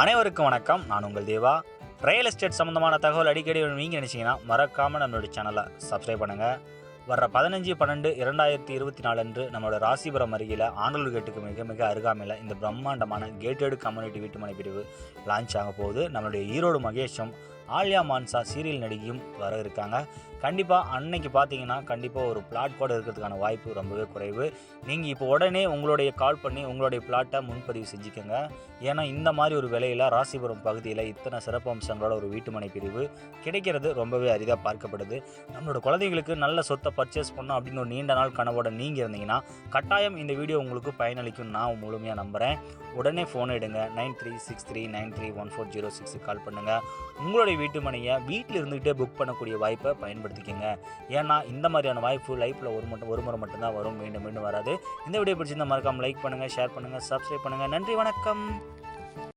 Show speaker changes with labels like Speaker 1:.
Speaker 1: அனைவருக்கும் வணக்கம். நான் உங்கள் தேவா. ரியல் எஸ்டேட் சம்மந்தமான தகவல் அடிக்கடி நீங்கள் நினச்சிங்கன்னா மறக்காமல் நம்மளுடைய சேனலை சப்ஸ்கிரைப் பண்ணுங்கள் வர்ற பதினஞ்சு பன்னெண்டு இரண்டாயிரத்தி இருபத்தி நாலு அன்று நம்மளோட ராசிபுரம் அருகில் ஆண்டலூர் கேட்டுக்கு மிக மிக அருகாமையில் இந்த பிரம்மாண்டமான கேட்டட் கம்யூனிட்டி வீட்டுமனை பிரிவு லான்ச் ஆக போகுது. நம்மளுடைய ஈரோடு மகேஷும் ஆலியா மான்சா சீரியல் நடிகையும் வர இருக்காங்க கண்டிப்பாக அன்னைக்கு பார்த்தீங்கன்னா கண்டிப்பாக ஒரு பிளாட் கூட இருக்கிறதுக்கான வாய்ப்பு ரொம்பவே குறைவு. நீங்கள் இப்போ உடனே உங்களுடைய கால் பண்ணி உங்களுடைய பிளாட்டை முன்பதிவு செஞ்சுக்கோங்க. ஏன்னா இந்த மாதிரி ஒரு விலையில் ராசிபுரம் பகுதியில் இத்தனை சிறப்பு அம்சங்களோட ஒரு வீட்டுமனை பிரிவு கிடைக்கிறது ரொம்பவே அரிதாக பார்க்கப்படுது. நம்மளோட குழந்தைகளுக்கு நல்ல சொத்தை பர்ச்சேஸ் பண்ணோம் அப்படின்னு ஒரு நீண்ட நாள் கனவோட நீங்கள் இருந்தீங்கன்னா கட்டாயம் இந்த வீடியோ உங்களுக்கு பயனளிக்கும் நான் முழுமையாக நம்புகிறேன் உடனே ஃபோன் எடுங்க. Nine three six three nine three one four zero சிக்ஸுக்கு கால் பண்ணுங்கள் உங்களுடைய வீட்டு மனையை வீட்டில் இருந்துகிட்டே புக் பண்ணக்கூடிய வாய்ப்பை பயன்படுத்திக்கங்க. ஏன்னா இந்த மாதிரியான வாய்ப்பு லைஃப்பில் ஒரு மட்டும் ஒரு முறை மட்டும்தான் வரும். மீண்டும் மீண்டும் வராது. இந்த வீடியோ பிடிச்சிருந்தா மறக்காமல் லைக் பண்ணுங்கள் ஷேர் பண்ணுங்கள் சப்ஸ்கிரைப் பண்ணுங்கள் நன்றி வணக்கம்.